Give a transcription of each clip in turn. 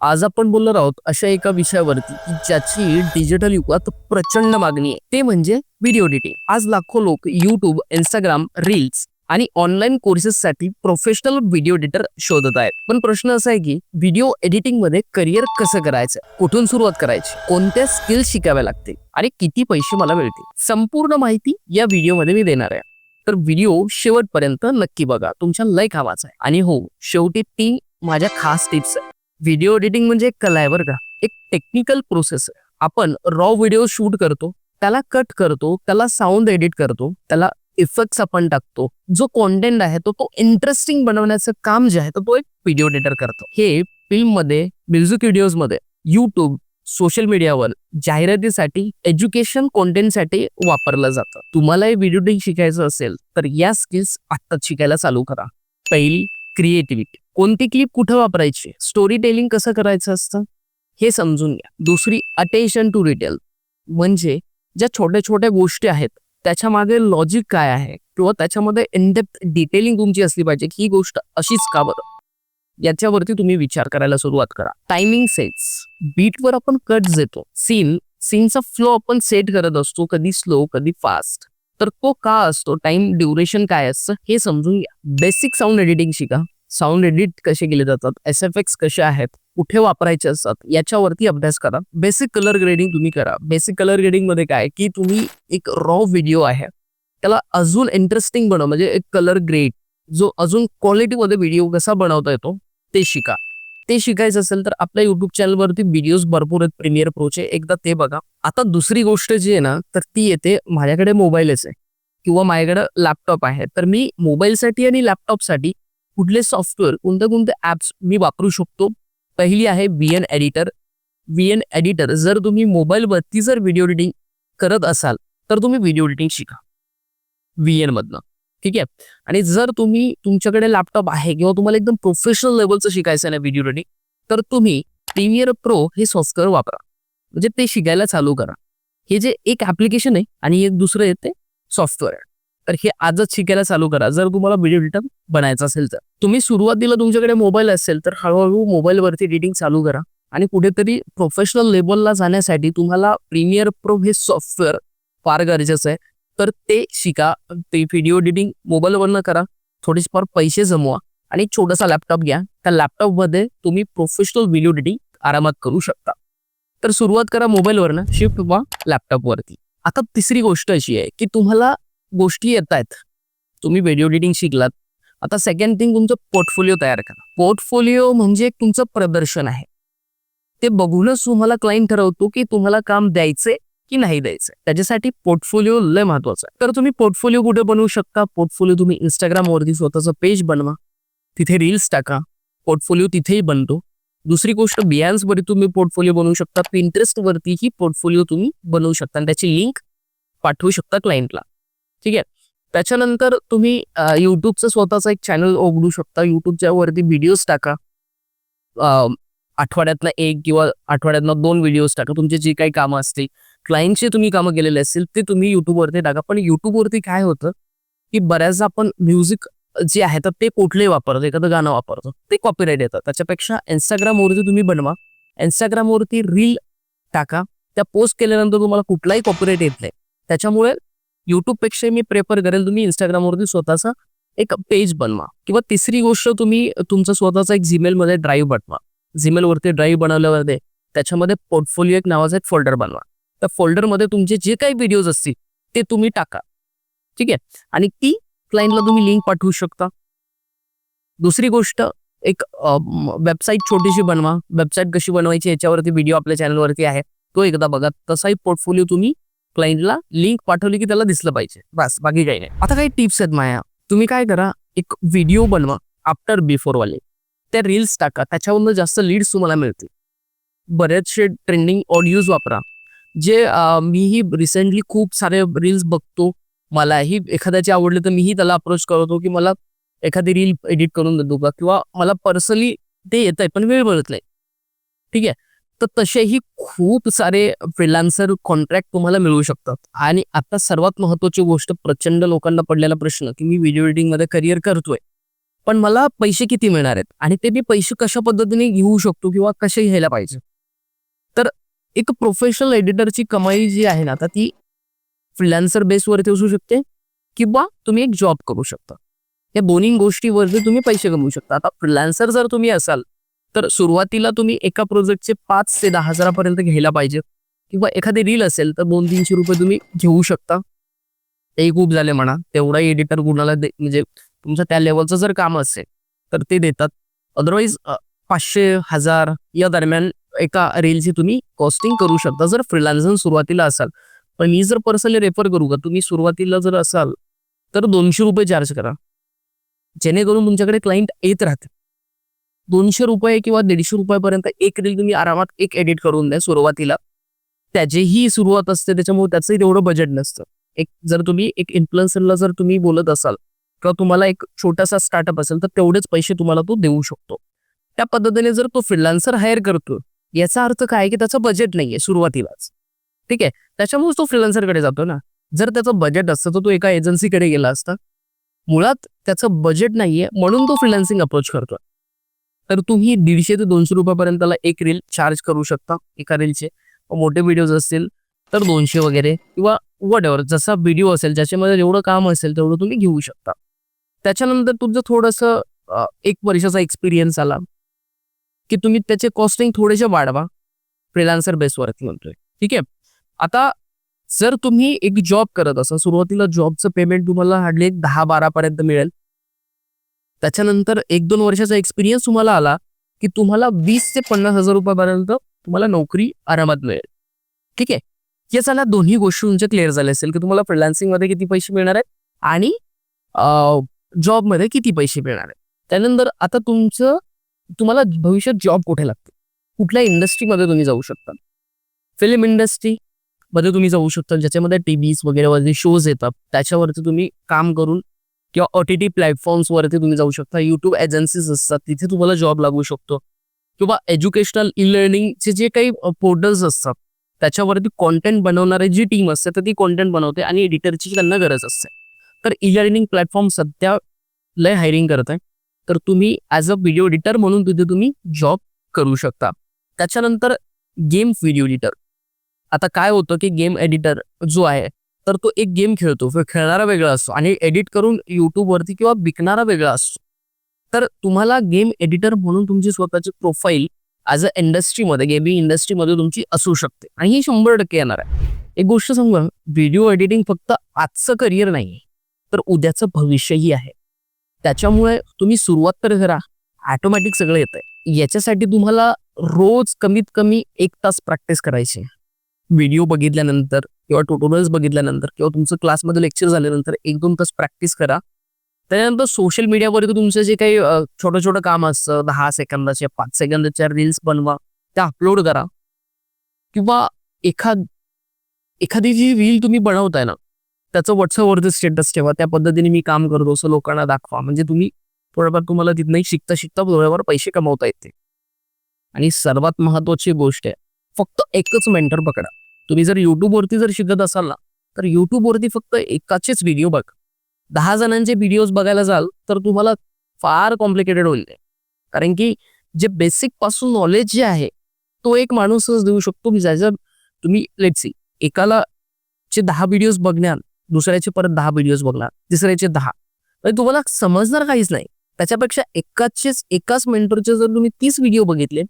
आज आपण बोलणार आहोत अशा एका विषयावरती की ज्याची डिजिटल युगात प्रचंड मागणी आहे. ते म्हणजे व्हिडिओ एडिटिंग आज लाखो लोक युट्यूब इंस्टाग्राम रील्स आणि ऑनलाईन कोर्सेससाठी प्रोफेशनल व्हिडिओ एडिटर शोधत आहेत. पण प्रश्न असा आहे की व्हिडिओ एडिटिंगमध्ये करिअर कसं करायचं? कुठून सुरुवात करायची? कोणत्या स्किल्स शिकाव्या लागतील? आणि किती पैसे मला मिळतील? संपूर्ण माहिती या व्हिडिओमध्ये मी देणार आहे. तर व्हिडिओ शेवटपर्यंत नक्की बघा. तुमच्या लय कामाचा आहे. आणि हो शेवटी ती माझ्या खास टिप्स आहे व्हिडिओ एडिटिंग म्हणजे एक कला आहे बरं का. एक टेक्निकल प्रोसेस आहे. आपण रॉ व्हिडिओ शूट करतो त्याला कट करतो त्याला साऊंड एडिट करतो त्याला इफेक्ट्स आपण टाकतो. जो कॉन्टेंट आहे तो तो इंटरेस्टिंग बनवण्याचं काम जे आहे तर तो एक व्हिडिओ एडिटर करतो. हे फिल्ममध्ये म्युझिक व्हिडिओजमध्ये युट्यूब सोशल मीडियावर जाहिरातीसाठी एज्युकेशन कॉन्टेंटसाठी वापरलं जातं. तुम्हालाही व्हिडिओ एडिटिंग शिकायचं असेल तर या स्किल्स आत्ताच शिकायला चालू करा. पहिली क्रिएटिव्हिटी कोणती क्लिप कुठं वापरायची? स्टोरी टेलिंग कसं करायचं असतं? हे समजून घ्या. दुसरी अटेन्शन टू डिटेल म्हणजे ज्या छोट्या छोट्या गोष्टी आहेत त्याच्यामागे लॉजिक काय आहे? किंवा त्याच्यामध्ये इनडेप्थ डिटेलिंग तुमची असली पाहिजे की ही गोष्ट अशीच का बरं? याच्यावरती तुम्ही विचार करायला सुरुवात करा. टायमिंग सेट्स बीटवर आपण कट देतो. सीन सीनचा फ्लो आपण सेट करत असतो कधी स्लो कधी फास्ट तर तो का असतो? टाइम ड्युरेशन काय असतं? हे समजून घ्या. बेसिक साऊंड एडिटिंग शिका. साऊंड एडिट कसे केले जातात एस एफ एक्स कसे आहेत कुठे वापरायचे असतात याच्यावरती अभ्यास करा. बेसिक कलर ग्रेडिंग तुम्ही करा. बेसिक कलर ग्रेडिंगमध्ये काय की तुम्ही एक रॉ व्हिडिओ आहे त्याला अजून इंटरेस्टिंग बनव म्हणजे एक कलर ग्रेड जो अजून क्वालिटीमध्ये व्हिडिओ कसा बनवता येतो ते शिका. ते शिकायचं असेल तर आपल्या युट्यूब चॅनलवरती व्हिडिओज भरपूर आहेत प्रीमियर प्रोचे एकदा ते बघा. आता दुसरी गोष्ट जी आहे ना तर ती येते माझ्याकडे मोबाईलच आहे किंवा माझ्याकडे लॅपटॉप आहे. तर मी मोबाईलसाठी आणि लॅपटॉपसाठी कुठले सॉफ्टवेअर कोणते कोणते ॲप्स मी वापरू शकतो? पहिली आहे V N editor V N editor जर तुम्ही मोबाईलवरती जर व्हिडिओ एडिटिंग करत असाल तर तुम्ही व्हिडिओ एडिटिंग शिका. व्ही एन मधनं. ठीक आहे? आणि जर तुम्ही तुमच्याकडे लॅपटॉप आहे किंवा तुम्हाला एकदम प्रोफेशनल लेवलचं शिकायचं आहे ना व्हिडिओ एडिटिंग तर तुम्ही प्रीमियर प्रो हे सॉफ्टवेअर वापरा. म्हणजे ते शिकायला चालू करा. हे जे एक ऍप्लिकेशन आहे आणि एक दुसरं येते सॉफ्टवेअर आहे. तर हे आजच शिकायला चालू करा. जर तुम्हाला व्हिडिओ एडिटर बनायचं असेल तर. तुम्ही सुरुवातीला तुमच्याकडे मोबाईल असेल तर हळूहळू मोबाईलवरती एडिटिंग चालू करा. आणि कुठेतरी प्रोफेशनल लेवलला जाण्यासाठी तुम्हाला प्रीमियर प्रो हे सॉफ्टवेअर फार गरजेचं आहे. तर ते शिका. ते व्हिडिओ एडिटिंग मोबाईलवरनं करा. थोडेसे फार पैसे जमवा. आणि छोटासा लॅपटॉप घ्या. त्या लॅपटॉपमध्ये तुम्ही प्रोफेशनल व्हिडिओ एडिटिंग आरामात करू शकता. तर सुरुवात करा मोबाईलवरनं शिफ्ट व्हा लॅपटॉपवरती आता तिसरी गोष्ट अशी आहे की तुम्हाला गोष्टी येत आहेत. तुम्ही व्हिडिओ एडिटिंग शिकलात. आता सेकंड थिंग तुमचं पोर्टफोलिओ तयार करा. पोर्टफोलिओ म्हणजे एक तुमचं प्रदर्शन आहे. ते बघूनच तुम्हाला क्लाइंट ठरवतो की तुम्हाला काम द्यायचे की नाही द्यायचं त्याच्यासाठी पोर्टफोलिओ लय महत्त्वाचा आहे. तर तुम्ही पोर्टफोलिओ कुठे बनवू शकता? पोर्टफोलिओ तुम्ही इंस्टाग्रामवरती स्वतःचं पेज बनवा. तिथे रील्स टाका. पोर्टफोलिओ तिथेही बनतो. दुसरी गोष्ट बियान्सवरती तुम्ही पोर्टफोलिओ बनवू शकता. पिंटरेस्ट वरतीही पोर्टफोलिओ तुम्ही बनवू शकता. आणि त्याची लिंक पाठवू शकता क्लायंटला ठीक आहे. त्याच्यानंतर तुम्ही युट्यूबचं स्वतःचा एक चॅनल उघडू शकता. युट्यूबच्या वरती व्हिडिओज टाका. आठवड्यातनं एक किंवा आठवड्यातनं दोन व्हिडिओज टाका. तुमचे जे काही कामं असतील क्लायंटची तुम्ही कामं केलेले असतील ते तुम्ही युट्यूबवरती टाका. पण युट्यूबवरती काय होतं की बऱ्याचदा आपण म्युझिक जे आहे तर ते कुठले वापरतो? एखादं गाणं वापरतो. ते कॉपीराईट येतं. त्याच्यापेक्षा इंस्टाग्रामवरती तुम्ही बनवा. इंस्टाग्रामवरती रील टाका. त्या पोस्ट केल्यानंतर तुम्हाला कुठलाही कॉपीराईट येत नाही. त्याच्यामुळे युट्यूबपेक्षा मी प्रेफर करेल तुम्ही इंस्टाग्रामवरती स्वतःचा एक पेज बनवा. किंवा तिसरी गोष्ट तुम्ही तुमचा स्वतःचा एक जीमेलमध्ये ड्राईव्ह बनवा. जीमेलवरती ड्राईव्ह बनवल्यावरती त्याच्यामध्ये पोर्टफोलिओ एक नावाचा एक फोल्डर बनवा. त्या फोल्डरमध्ये तुमचे जे काही व्हिडिओज असतील ते तुम्ही टाका. ठीक आहे? आणि ती क्लायंटला तुम्ही लिंक पाठवू शकता. दुसरी गोष्ट एक वेबसाईट छोटीशी बनवा. वेबसाईट कशी बनवायची याच्यावरती व्हिडिओ आपल्या चॅनलवरती आहे. तो एकदा बघा. तसाही पोर्टफोलिओ तुम्ही क्लायंटला लिंक पाठवली की त्याला दिसलं पाहिजे. बस बाकी काही नाही. आता काही टिप्स आहेत माया. तुम्ही काय करा एक व्हिडिओ बनवा आफ्टर बिफोर वाले. त्या रील्स टाका. त्याच्यावरून जास्त लीड्स तुम्हाला मिळतील. बरेचसे ट्रेंडिंग ऑडिओज वापरा. जे मीही रिसेंटली खूप सारे रील्स बघतो. मलाही एखाद्याचे आवडले तर मीही त्याला अप्रोच करतो की मला एखादी रील एडिट करून देतो का? किंवा मला पर्सनली ते येत आहे पण वेळ मिळत नाही. ठीक आहे? तर तसेही खूप सारे फ्रीलान्सर कॉन्ट्रॅक्ट तुम्हाला मिळू शकतात. आणि आता सर्वात महत्वाची गोष्ट प्रचंड लोकांना पडलेला प्रश्न की मी व्हिडिओ एडिटिंगमध्ये करिअर करतोय पण मला पैसे किती मिळणार आहेत? आणि ते मी पैसे कशा पद्धतीने घेऊ शकतो किंवा कसे घ्यायला पाहिजे? तर एक प्रोफेशनल एडिटरची कमाई जी आहे ना आता ती फ्रीलान्सर बेसवरती असू शकते किंवा तुम्ही एक जॉब करू शकता. या दोन्ही गोष्टीवरती तुम्ही पैसे कमवू शकता. आता फ्रीलान्सर जर तुम्ही असाल तर सुरुवातीला तुम्ही एका प्रोजेक्टचे पाच ते दहा हजारापर्यंत घ्यायला पाहिजे. किंवा एखादी रील असेल तर दोन तीनशे रुपये तुम्ही घेऊ शकता. ते खूप झाले म्हणा. तेवढा एडिटर कुणाला म्हणजे तुमचं त्या लेवलचं जर काम असेल तर ते देतात. अदरवाईज पाचशे हजार या दरम्यान एका रीलची तुम्ही कॉस्टिंग करू शकता. जर फ्रिलान्सर सुरुवातीला असाल पण मी जर पर्सनली रेफर करू का तुम्ही सुरुवातीला जर असाल तर दोनशे रुपये चार्ज करा. जेणेकरून तुमच्याकडे क्लायंट येत राहते दोनशे रुपये किंवा दीडशे रुपयापर्यंत एक रील तुम्ही आरामात एक एडिट करून द्या सुरुवातीला. त्याचीही सुरुवात असते त्याच्यामुळे त्याचंही तेवढं बजेट नसतं. एक जर तुम्ही एक इन्फ्लुएन्सरला जर तुम्ही बोलत असाल किंवा तुम्हाला एक छोटासा स्टार्टअप असेल तर तेवढेच पैसे तुम्हाला तो देऊ शकतो. त्या पद्धतीने जर तो फ्रीलान्सर हायर करतो याचा अर्थ काय की त्याचं बजेट नाहीये सुरुवातीलाच. ठीक आहे? त्याच्यामुळे तो फ्रीलान्सरकडे जातो ना. जर त्याचं बजेट असतं तर तो एका एजन्सीकडे गेला असता. मुळात त्याचं बजेट नाहीये म्हणून तो फ्रीलान्सिंग अप्रोच करतो तर तुम्ही दीडशे ते दोनशे रुपयापर्यंतला एक रील चार्ज करू शकता एका रीलचे मोठे व्हिडिओज असतील तर दोनशे वगैरे किंवा वट एव्हर जसा व्हिडिओ असेल ज्याच्यामध्ये जेवढं काम असेल तेवढं तुम्ही घेऊ शकता. त्याच्यानंतर तुमचं थोडंसं एक वर्षाचा एक्सपिरियन्स आला की तुम्ही त्याचे कॉस्टिंग थोडेसे वाढवा फ्रीलान्सर बेसवरती म्हणतोय. ठीक आहे? आता जर तुम्ही एक जॉब करत असाल सुरुवातीला जॉबचं पेमेंट तुम्हाला हार्डली एक दहा बारा पर्यंत मिळेल. त्याच्यानंतर एक दोन वर्षाचा एक्सपिरियन्स तुम्हाला आला की तुम्हाला वीस ते पन्नास हजार रुपयापर्यंत तुम्हाला नोकरी आरामात मिळेल. ठीक आहे? या झाल्या दोन्ही गोष्टी तुमच्या क्लिअर झाल्या असेल की तुम्हाला फ्रिलान्सिंगमध्ये मध्ये किती पैसे मिळणार आहेत आणि जॉबमध्ये किती पैसे मिळणार आहेत. त्यानंतर आता तुमचं तुम्हाला भविष्यात जॉब कुठे लागते कुठल्या इंडस्ट्रीमध्ये तुम्ही जाऊ शकता? फिल्म इंडस्ट्री मध्ये तुम्ही जाऊ शकता ज्याच्यामध्ये टी व्हीज वगैरे वगैरे शोज येतात त्याच्यावरती तुम्ही काम करून किंवा ओ टी टी प्लॅटफॉर्म्सवरती तुम्ही जाऊ शकता. युट्यूब एजन्सीज असतात. तिथे तुम्हाला जॉब लागू शकतो. किंवा एज्युकेशनल ई लर्निंगचे जे काही पोर्टल्स असतात त्याच्यावरती कॉन्टेंट बनवणारी जी टीम असते तर ती कॉन्टेंट बनवते आणि एडिटरची त्यांना गरज असते. तर ई लर्निंग प्लॅटफॉर्म सध्या लय हायरिंग करत आहे. तर तुम्ही ॲज अ व्हिडिओ एडिटर म्हणून तिथे तुम्ही जॉब करू शकता. त्याच्यानंतर गेम व्हिडिओ एडिटर आता काय होतं की गेम एडिटर जो आहे तर तो एक गेम खेळतो खेळणारा वेगळा असतो आणि एडिट करून युट्यूबवरती किंवा विकणारा वेगळा असतो. तर तुम्हाला गेम एडिटर म्हणून तुमची स्वतःची प्रोफाईल ॲज अ इंडस्ट्रीमध्ये गेमिंग इंडस्ट्रीमध्ये तुमची असू शकते आणि ही शंभर टक्के येणार आहे. एक गोष्ट सांगू व्हिडिओ एडिटिंग फक्त आजचं करिअर नाही तर उद्याचं भविष्यही आहे. त्याच्यामुळे तुम्ही सुरुवात तर करा ऑटोमॅटिक सगळं येतंय. याच्यासाठी तुम्हाला रोज कमीत कमी एक तास प्रॅक्टिस करायची व्हिडिओ बघितल्यानंतर किंवा ट्युटोरियल्स बघितल्यानंतर किंवा तुमचं क्लासमध्ये लेक्चर झाल्यानंतर एक दोन तास प्रॅक्टिस करा. त्याच्यानंतर सोशल मीडियावरती तुमचं जे काही छोटं छोटं काम असतं दहा सेकंदाच्या पाच सेकंदाच्या रील्स बनवा त्या अपलोड करा. किंवा एखाद एखादी जी रील तुम्ही बनवताय ना त्याचं व्हॉट्सअपवरती स्टेटस ठेवा त्या पद्धतीने मी काम करतो असं लोकांना दाखवा. म्हणजे तुम्ही थोडंफार तुम्हाला तिथनंही शिकता शिकता थोड्यावर पैसे कमवता येते. आणि सर्वात महत्वाची गोष्ट आहे फक्त एकच मेंटर पकडा. तुम्ही जर युट्यूबवरती जर शिकत असाल ना तर युट्यूबवरती फक्त एकाचेच व्हिडिओ बघा. दहा जणांचे व्हिडिओज बघायला जाल तर तुम्हाला फार कॉम्प्लिकेटेड होईल कारण की जे बेसिकपासून नॉलेज जे आहे तो एक माणूसच देऊ शकतो. की ज्याच्या तुम्ही लेट सी एकाला चे दहा व्हिडिओज बघणार दुसऱ्याचे परत दहा व्हिडिओज बघणार तिसऱ्याचे दहा. म्हणजे तुम्हाला समजणार काहीच नाही. त्याच्यापेक्षा एकाचेच एकाच मेंटरचे जर तुम्ही तीस व्हिडिओ बघितले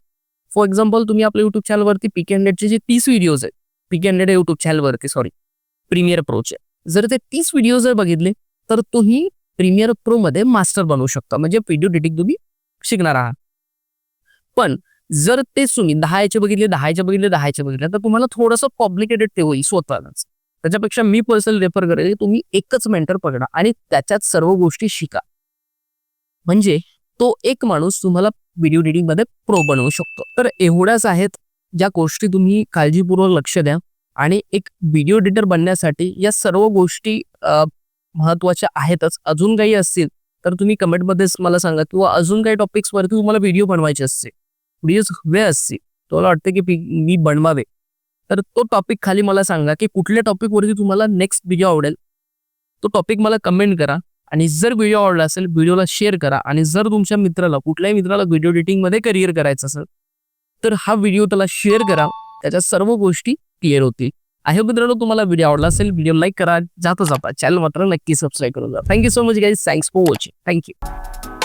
फॉर एक्झाम्पल तुम्ही आपल्या युट्यूब चॅनलवरती पिक हंड्रेडचे जे तीस व्हिडिओज आहेत पी हंड्रेड युट्यूब चॅनलवरती सॉरी प्रीमियर प्रोचे जर ते तीस व्हिडिओ जर बघितले तर तुम्ही प्रीमियर प्रो मध्ये मास्टर बनवू शकता. म्हणजे व्हिडिओ एडिटिंग तुम्ही शिकणार आहात. पण जर तेच तुम्ही दहा याचे बघितले दहायचे बघितले दहा बघितले तर तुम्हाला थोडंसं कॉम्प्लिकेटेड ते होईल स्वतःलाच. त्याच्यापेक्षा मी पर्सनल रेफर करेल तुम्ही एकच मेंटर पकडा आणि त्याच्यात सर्व गोष्टी शिका. म्हणजे तो एक माणूस तुम्हाला व्हिडिओ एडिटिंगमध्ये प्रो बनवू शकतो. तर एवढ्याच आहेत ज्या गोष्टी तुम्ही काळजीपूर्वक लक्ष द्या आणि एक व्हिडिओ एडिटर बनण्यासाठी या सर्व गोष्टी महत्त्वाच्या आहेतच. अजून काही असतील तर तुम्ही कमेंटमध्येच मला सांगा किंवा अजून काही टॉपिक्सवरती तुम्हाला व्हिडिओ बनवायचे असते व्हिडिओज हवे असतील तुम्हाला वाटते की मी बनवावे तर तो टॉपिक खाली मला सांगा की कुठल्या टॉपिकवरती तुम्हाला नेक्स्ट व्हिडिओ आवडेल. तो टॉपिक मला कमेंट करा आणि जर व्हिडिओ आवडला असेल व्हिडिओला शेअर करा आणि जर तुमच्या मित्राला कुठल्याही मित्राला व्हिडिओ एडिटिंगमध्ये करिअर करायचं असेल तर हा व्हिडिओ त्याला शेअर करा. त्याच्या सर्व गोष्टी क्लिअर होतील. आहे मित्रांनो तुम्हाला व्हिडिओ आवडला असेल व्हिडिओ लाईक करा. जाता जाता चॅनल मात्र नक्की सबस्क्राईब करून जा. Thank you so much guys thanks for watching thank you